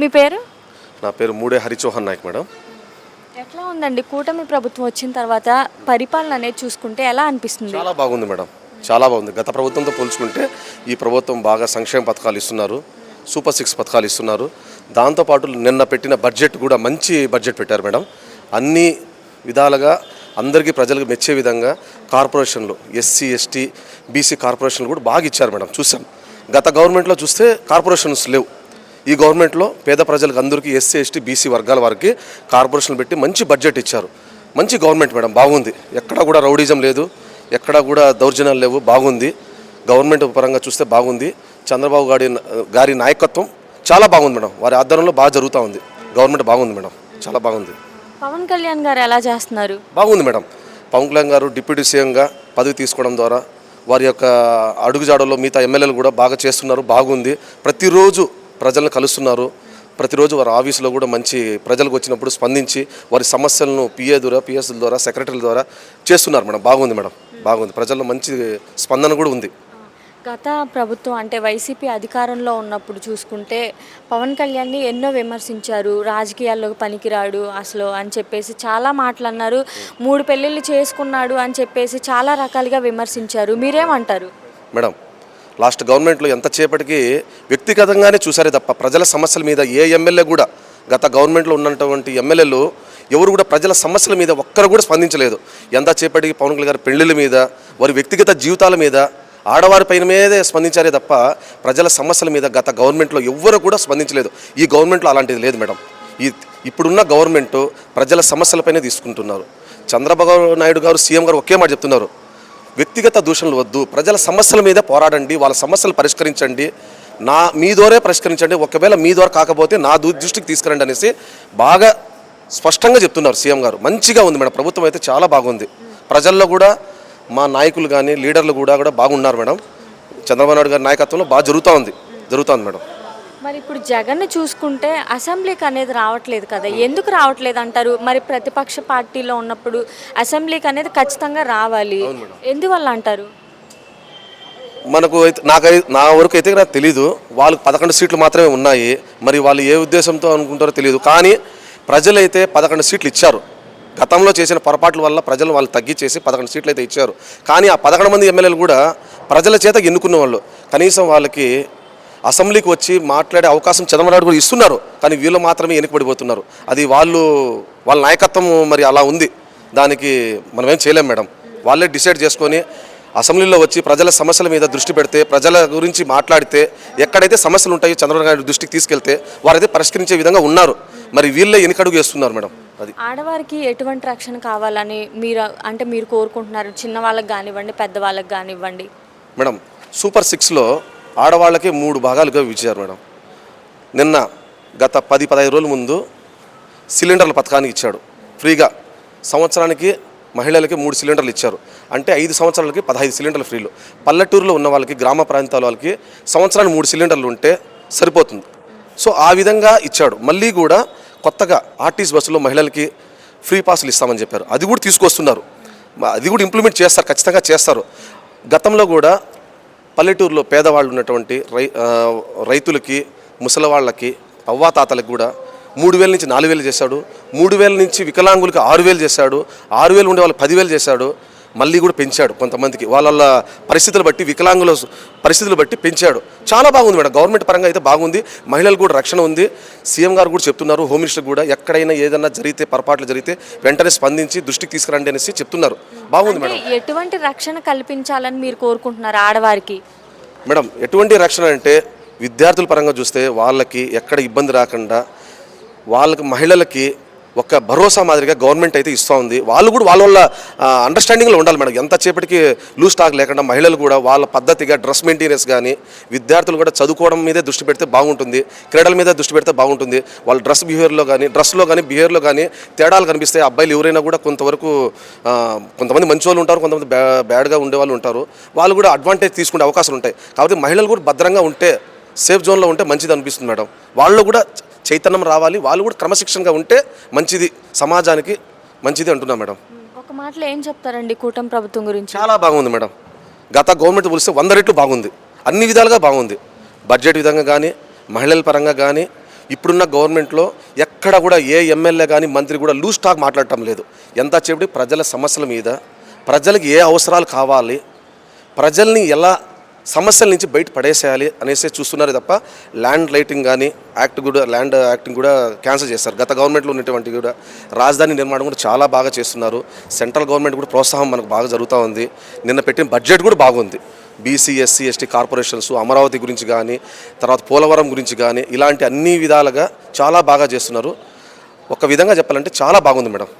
మీ పేరు? నా పేరు మూడే హరిచౌహాన్ నాయక్ మేడం. ఎట్లా ఉందండి? కూటమి ప్రభుత్వం వచ్చిన తర్వాత పరిపాలన అనేది చూసుకుంటే ఎలా అనిపిస్తుంది? చాలా బాగుంది మేడం. చాలా బాగుంది. గత ప్రభుత్వంతో పోల్చుకుంటే ఈ ప్రభుత్వం బాగా సంక్షేమ పథకాలు ఇస్తున్నారు. సూపర్ సిక్స్ పథకాలు ఇస్తున్నారు. దాంతోపాటు నిన్న పెట్టిన బడ్జెట్ కూడా మంచి బడ్జెట్ పెట్టారు మేడం. అన్ని విధాలుగా అందరికీ ప్రజలకు మెచ్చే విధంగా కార్పొరేషన్లు ఎస్సీ ఎస్టీ బీసీ కార్పొరేషన్లు కూడా బాగా ఇచ్చారు మేడం. చూసాం గత గవర్నమెంట్లో చూస్తే కార్పొరేషన్స్ లేవు. ఈ గవర్నమెంట్లో పేద ప్రజలకు అందరికీ ఎస్సీ ఎస్టీ బీసీ వర్గాల వారికి కార్పొరేషన్లు పెట్టి మంచి బడ్జెట్ ఇచ్చారు. మంచి గవర్నమెంట్ మేడం బాగుంది. ఎక్కడా కూడా రౌడిజం లేదు. ఎక్కడా కూడా దౌర్జన్యాలు లేవు. బాగుంది. గవర్నమెంట్ పరంగా చూస్తే బాగుంది. చంద్రబాబు గారి గారి నాయకత్వం చాలా బాగుంది మేడం. వారి ఆధ్వర్యంలో బాగా జరుగుతూ ఉంది. గవర్నమెంట్ బాగుంది మేడం. చాలా బాగుంది. పవన్ కళ్యాణ్ గారు ఎలా చేస్తున్నారు? బాగుంది మేడం. పవన్ కళ్యాణ్ గారు డిప్యూటీ సీఎంగా పదవి తీసుకోవడం ద్వారా వారి యొక్క అడుగుజాడల్లో మిగతా ఎమ్మెల్యేలు కూడా బాగా చేస్తున్నారు. బాగుంది. ప్రతిరోజు ప్రజలను కలుస్తున్నారు. ప్రతిరోజు వారి ఆఫీసులో కూడా మంచి ప్రజలకు వచ్చినప్పుడు స్పందించి వారి సమస్యలను పిఏ ద్వారా పిఎస్ల ద్వారా సెక్రటరీల ద్వారా చేస్తున్నారు మేడం. బాగుంది మేడం. బాగుంది. ప్రజల్లో మంచి స్పందన కూడా ఉంది. గత ప్రభుత్వం అంటే వైసీపీ అధికారంలో ఉన్నప్పుడు చూసుకుంటే పవన్ కళ్యాణ్ని ఎన్నో విమర్శించారు. రాజకీయాల్లో పనికిరాడు అసలు అని చెప్పేసి చాలా మాటలు అన్నారు. మూడు పెళ్ళిళ్ళు చేసుకున్నాడు అని చెప్పేసి చాలా రకాలుగా విమర్శించారు. మీరేమంటారు? మేడం లాస్ట్ గవర్నమెంట్లో ఎంతసేపటికి వ్యక్తిగతంగానే చూసారే తప్ప ప్రజల సమస్యల మీద ఏ ఎమ్మెల్యే కూడా గత గవర్నమెంట్లో ఉన్నటువంటి ఎమ్మెల్యేలు ఎవరు కూడా ప్రజల సమస్యల మీద ఒక్కరు కూడా స్పందించలేదు. ఎంతసేపటికి పవన్ కళ్యాణ్ గారి పెళ్ళిళ్ళ మీద వారి వ్యక్తిగత జీవితాల మీద ఆడవారి పైన మీదే స్పందించారే తప్ప ప్రజల సమస్యల మీద గత గవర్నమెంట్లో ఎవ్వరు కూడా స్పందించలేదు. ఈ గవర్నమెంట్లో అలాంటిది లేదు మేడం. ఈ ఇప్పుడున్న గవర్నమెంట్ ప్రజల సమస్యలపైనే తీసుకుంటున్నారు. చంద్రబాబు నాయుడు గారు సీఎం గారు ఒకే మాట చెప్తున్నారు. వ్యక్తిగత దూషణలు వద్దు. ప్రజల సమస్యల మీద పోరాడండి. వాళ్ళ సమస్యలు పరిష్కరించండి. నా మీ దోరే పరిష్కరించండి. ఒకవేళ మీ ద్వారా కాకపోతే నా దృష్టికి తీసుకురండి అనేసి బాగా స్పష్టంగా చెప్తున్నారు సీఎం గారు. మంచిగా ఉంది మేడం. ప్రభుత్వం అయితే చాలా బాగుంది. ప్రజల్లో కూడా మా నాయకులు కానీ లీడర్లు కూడా కూడా బాగున్నారు మేడం. చంద్రబాబు నాయుడు గారి నాయకత్వంలో బాగా జరుగుతూ ఉంది. జరుగుతుంది మేడం. మరి ఇప్పుడు జగన్ చూసుకుంటే అసెంబ్లీకి అనేది రావట్లేదు కదా. ఎందుకు రావట్లేదు అంటారు? మరి ప్రతిపక్ష పార్టీలో ఉన్నప్పుడు అసెంబ్లీకి అనేది ఖచ్చితంగా రావాలి. ఎందువల్ల అంటారు? మనకు అయితే నాకు నా వరకు అయితే నాకు తెలీదు. వాళ్ళకి పదకొండు సీట్లు మాత్రమే ఉన్నాయి. మరి వాళ్ళు ఏ ఉద్దేశంతో అనుకుంటారో తెలియదు కానీ ప్రజలైతే పదకొండు సీట్లు ఇచ్చారు. గతంలో చేసిన పొరపాట్ల వల్ల ప్రజలు వాళ్ళు తగ్గించేసి పదకొండు సీట్లు అయితే ఇచ్చారు. కానీ ఆ పదకొండు మంది ఎమ్మెల్యేలు కూడా ప్రజల చేత ఎన్నుకున్న వాళ్ళు కనీసం వాళ్ళకి అసెంబ్లీకి వచ్చి మాట్లాడే అవకాశం చంద్రబాబు కూడా ఇస్తున్నారు కానీ వీళ్ళు మాత్రమే వెనుకబడిపోతున్నారు అది వాళ్ళు వాళ్ళ నాయకత్వం మరి అలా ఉంది. దానికి మనం ఏం చేయలేం మేడం. వాళ్ళే డిసైడ్ చేసుకొని అసెంబ్లీలో వచ్చి ప్రజల సమస్యల మీద దృష్టి పెడితే ప్రజల గురించి మాట్లాడితే ఎక్కడైతే సమస్యలు ఉంటాయో చంద్రబాబు నాయుడు దృష్టికి తీసుకెళ్తే వారైతే పరిష్కరించే విధంగా ఉన్నారు. మరి వీళ్ళే ఎనికడుగు వేస్తున్నారు మేడం. అది. ఆడవారికి ఎటువంటి రక్షణ కావాలని మీరు అంటే మీరు కోరుకుంటున్నారు? చిన్న వాళ్ళకి కానివ్వండి పెద్దవాళ్ళకి కానివ్వండి. మేడం సూపర్ సిక్స్లో ఆడవాళ్ళకి మూడు భాగాలుగా విచ్చారు మేడం. నిన్న గత పది పదహైదు రోజుల ముందు సిలిండర్ల పథకానికి ఇచ్చాడు. ఫ్రీగా. సంవత్సరానికి మహిళలకి మూడు సిలిండర్లు ఇచ్చారు. అంటే ఐదు సంవత్సరాలకి పదహైదు సిలిండర్లు ఫ్రీలు. పల్లెటూరులో ఉన్న వాళ్ళకి గ్రామ ప్రాంతాల వాళ్ళకి సంవత్సరానికి మూడు సిలిండర్లు ఉంటే సరిపోతుంది. సో ఆ విధంగా ఇచ్చాడు. మళ్ళీ కూడా కొత్తగా ఆర్టీసీ బస్సులో మహిళలకి ఫ్రీ పాసులు ఇస్తామని చెప్పారు. అది కూడా తీసుకొస్తున్నారు. అది కూడా ఇంప్లిమెంట్ చేస్తారు. ఖచ్చితంగా చేస్తారు. గతంలో కూడా పల్లెటూరులో పేదవాళ్ళు ఉన్నటువంటి రై రైతులకి ముసలివాళ్ళకి అవ్వాతాతలకు కూడా మూడు వేల నుంచి నాలుగు వేలు చేశాడు. మూడు వేల నుంచి వికలాంగులకి ఆరు వేలు చేశాడు. ఆరు వేలు ఉండే వాళ్ళకి పదివేలు చేశాడు. మళ్ళీ కూడా పెంచాడు కొంతమందికి. వాళ్ళ పరిస్థితులు బట్టి వికలాంగుల పరిస్థితులు బట్టి పెంచాడు. చాలా బాగుంది మేడం. గవర్నమెంట్ పరంగా అయితే బాగుంది. మహిళలకు కూడా రక్షణ ఉంది. సీఎం గారు కూడా చెప్తున్నారు హోమ్ మినిస్టర్ కూడా ఎక్కడైనా ఏదైనా జరిగితే పొరపాట్లు జరిగితే వెంటనే స్పందించి దృష్టికి తీసుకురండి అనేసి చెప్తున్నారు. బాగుంది మేడం. ఎటువంటి రక్షణ కల్పించాలని మీరు కోరుకుంటున్నారు ఆడవారికి? మేడం ఎటువంటి రక్షణ అంటే విద్యార్థుల పరంగా చూస్తే వాళ్ళకి ఎక్కడ ఇబ్బంది రాకుండా వాళ్ళకి మహిళలకి ఒక భరోసా మాదిరిగా గవర్నమెంట్ అయితే ఇస్తూ ఉంది. వాళ్ళు కూడా వాళ్ళ వల్ల అండర్స్టాండింగ్లో ఉండాలి మేడం. ఎంతసేపటికి లూజ్ స్టాక్ లేకుండా మహిళలు కూడా వాళ్ళ పద్ధతిగా డ్రెస్ మెయింటెనెన్స్ కానీ విద్యార్థులు కూడా చదువుకోవడం మీదే దృష్టి పెడితే బాగుంటుంది. క్రీడల మీద దృష్టి పెడితే బాగుంటుంది. వాళ్ళ డ్రెస్ బిహేవియర్లో కానీ డ్రెస్లో కానీ బిహేవియర్లో కానీ తేడాలు కనిపిస్తాయి. అబ్బాయిలు ఎవరైనా కూడా కొంతవరకు కొంతమంది మంచి వాళ్ళు ఉంటారు కొంతమంది బ్యా బ్యాడ్గా ఉండే వాళ్ళు ఉంటారు. వాళ్ళు కూడా అడ్వాంటేజ్ తీసుకునే అవకాశాలు ఉంటాయి. కాబట్టి మహిళలు కూడా భద్రంగా ఉంటే సేఫ్ జోన్లో ఉంటే మంచిది అనిపిస్తుంది మేడం. వాళ్ళు కూడా చైతన్యం రావాలి. వాళ్ళు కూడా క్రమశిక్షణగా ఉంటే మంచిది. సమాజానికి మంచిది అంటున్నా మేడం. ఒక మాటలో ఏం చెప్తారండి కూటమి ప్రభుత్వం గురించి? చాలా బాగుంది మేడం. గత గవర్నమెంట్ పోలిస్తే వంద రెట్లు బాగుంది. అన్ని విధాలుగా బాగుంది. బడ్జెట్ విధంగా కానీ మహిళల పరంగా కానీ ఇప్పుడున్న గవర్నమెంట్లో ఎక్కడ కూడా ఏ ఎమ్మెల్యే కానీ మంత్రి కూడా లూజ్ టాక్ మాట్లాడటం లేదు. ఎంత చెప్పి ప్రజల సమస్యల మీద ప్రజలకు ఏ అవసరాలు కావాలి ప్రజల్ని ఎలా సమస్యల నుంచి బయట పడేసేయాలి అనేసి చూస్తున్నారు తప్ప ల్యాండ్ లైటింగ్ కానీ యాక్ట్ కూడా ల్యాండ్ యాక్టింగ్ కూడా క్యాన్సిల్ చేస్తారు. గత గవర్నమెంట్లో ఉన్నటువంటి కూడా రాజధాని నిర్మాణం కూడా చాలా బాగా చేస్తున్నారు. సెంట్రల్ గవర్నమెంట్ కూడా ప్రోత్సాహం మనకు బాగా జరుగుతూ ఉంది. నిన్న పెట్టిన బడ్జెట్ కూడా బాగుంది. BC SC ST corporations Amaravati గురించి కానీ తర్వాత పోలవరం గురించి కానీ ఇలాంటి అన్ని విధాలుగా చాలా బాగా చేస్తున్నారు. ఒక విధంగా చెప్పాలంటే చాలా బాగుంది మేడం.